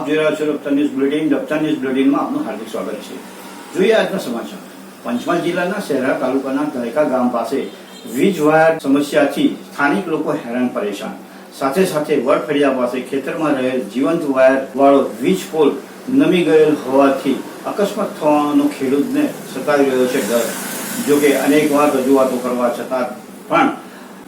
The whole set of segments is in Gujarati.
આપ જોઈ રહ્યા છો doctor news bulletin, doctor news બુલેટિનમાં આપનું હાર્દિક સ્વાગત છે. જોઈએ આજના સમાચાર. પંચમહાલ જિલ્લાના શહેરા તાલુકાના ધૈકા ગામ પાસે વીજ વાયર સમસ્યાથી સ્થાનિક લોકો હેરાન પરેશાન. સાથે સાથે વડફળિયા પાસે ખેતરમાં રહેલ જીવંત વાયર વાળો વીજ પોલ નમી ગયેલ હોવાથી અકસ્માત થવાનો ખેડૂતને સતાવી રહ્યો છે ડર. જોકે અનેક વાર રજૂઆતો કરવા છતાં પણ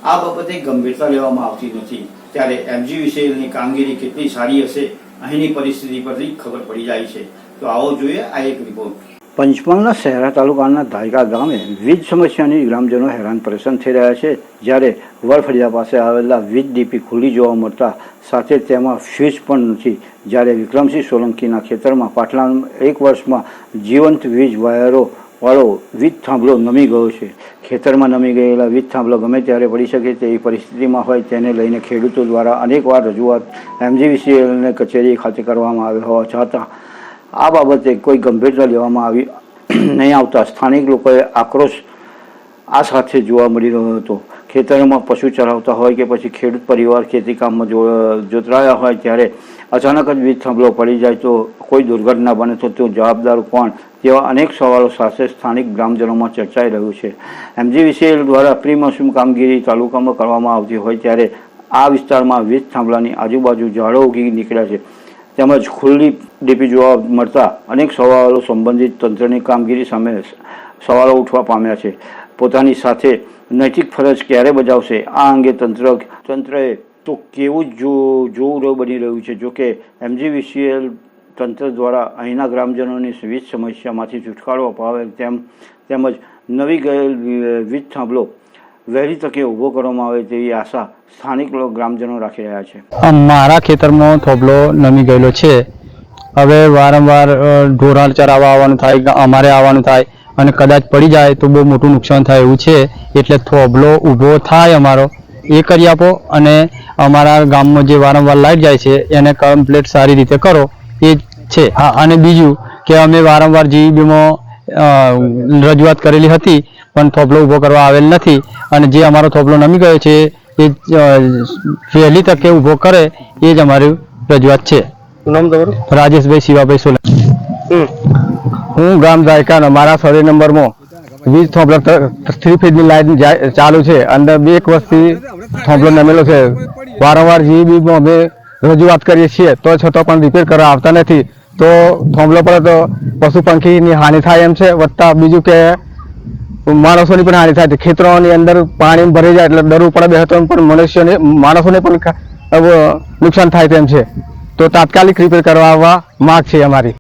આ બાબતે ગંભીરતા લેવામાં આવતી નથી. ત્યારે એમજી વિશેની કામગીરી કેટલી સારી હશે અહીંની પરિસ્થિતિ પરથી ખબર પડી જાય છે. તો આવો જોઈએ આ એક રિપોર્ટ પંચમહાલના શહેરા તાલુકાના ધાયકા ગામે વીજ સમસ્યાની ગ્રામજનો હેરાન પરેશાન થઈ રહ્યા છે. જ્યારે વરફળિયા પાસે આવેલા વીજ ડીપી ખુલ્લી જોવા મળતા સાથે તેમાં ફ્યુઝ પણ નથી. જ્યારે વિક્રમસિંહ સોલંકીના ખેતરમાં પાટલા એક વર્ષમાં જીવંત વીજ વાયરો વાળો વીજ થાંભલો નમી ગયો છે. ખેતરમાં નમી ગયેલા વીજ થાંભલો ગમે ત્યારે પડી શકે તેવી પરિસ્થિતિમાં હોય તેને લઈને ખેડૂતો દ્વારા અનેકવાર રજૂઆત એમજીવીસીએલને કચેરી ખાતે કરવામાં આવી હોવા છતાં આ બાબતે કોઈ ગંભીરતા લેવામાં આવી નહીં આવતા સ્થાનિક લોકોએ આક્રોશ આ સાથે જોવા મળી રહ્યો હતો. ખેતરોમાં પશુ ચરાવતા હોય કે પછી ખેડૂત પરિવાર ખેતી કામમાં જો, જોતરાયા હોય ત્યારે અચાનક જ વીજ થાંભલો પડી જાય તો કોઈ દુર્ઘટના બને તો તેઓ જવાબદાર કોણ? તેવા અનેક સવાલો સાથે સ્થાનિક ગ્રામજનોમાં ચર્ચાઈ રહ્યું છે. એમજીવીસીએલ દ્વારા પ્રી મોસમ કામગીરી તાલુકામાં કરવામાં આવતી હોય ત્યારે આ વિસ્તારમાં વીજ થાંભલાની આજુબાજુ ઝાડો ઉગી નીકળ્યા છે. તેમજ ખુલ્લી ડીપી જોવા મળતા અનેક સવાલો સંબંધિત તંત્રની કામગીરી સામે સવાલો ઉઠવા પામ્યા છે. પોતાની સાથે નૈતિક ફરજ ક્યારે બજાવશે? આ અંગે તંત્ર, તંત્રએ તો કેવું જ જોવું બની રહ્યું છે. જોકે એમજીવીસીએલ તંત્ર દ્વારા અહીંના ગ્રામજનોની વીજ સમસ્યામાંથી છુટકારો અપાવે તેમ, તેમજ નવી ગયેલ વીજ થાંભલો વહેલી તકે ઊભો કરવામાં આવે તેવી આશા સ્થાનિક ગ્રામજનો રાખી રહ્યા છે. મારા ખેતરમાં થોબલો નમી ગયેલો છે. હવે વારંવાર ઢોરાણ ચરાવવા આવવાનું થાય અમારે આવવાનું થાય અને કદાચ પડી જાય તો બહુ મોટું નુકસાન થાય એવું છે. એટલે થોબલો ઊભો થાય અમારો. એ કરી આપો અને અમારા ગામમાં જે વારંવાર લાઈટ જાય છે એને કમ્પ્લીટ સારી રીતે કરો. એ જ છે. હા અને બીજું કે અમે વારંવાર જીઈબીમાં રજૂઆત કરેલી હતી પણ થોપલો ઊભો કરવા આવેલ નથી. અને જે અમારો થોપલો નમી ગયો છે એ વહેલી તકે ઊભો કરે એ જ અમારી રજૂઆત છે. નામ તમારું? રાજેશભાઈ શિવાભાઈ સોલંકી. હું ગામ જાયકાનો મારા સોરી નંબરમાં વીજ થોંભલો થ્રી ફેઝની લાઇન ચાલુ છે. અંદર બે એક વર્ષથી થોંભલો નમેલો છે. વારંવાર જીબીમાં અમે રજૂઆત કરીએ છીએ. તો છતાં પણ રિપેર કરવા આવતા નથી. તો થોંભલો પર તો પશુ પંખીની હાનિ થાય એમ છે. વત્તા બીજું કે માણસોની પણ હાનિ થાય છે. ખેતરોની અંદર પાણી ભરી જાય એટલે ડરવું પડે બેહતો પણ મનુષ્યોને, માણસોને પણ નુકસાન થાય તેમ છે. તો તાત્કાલિક રિપેર કરવા આવવા માગ છે અમારી.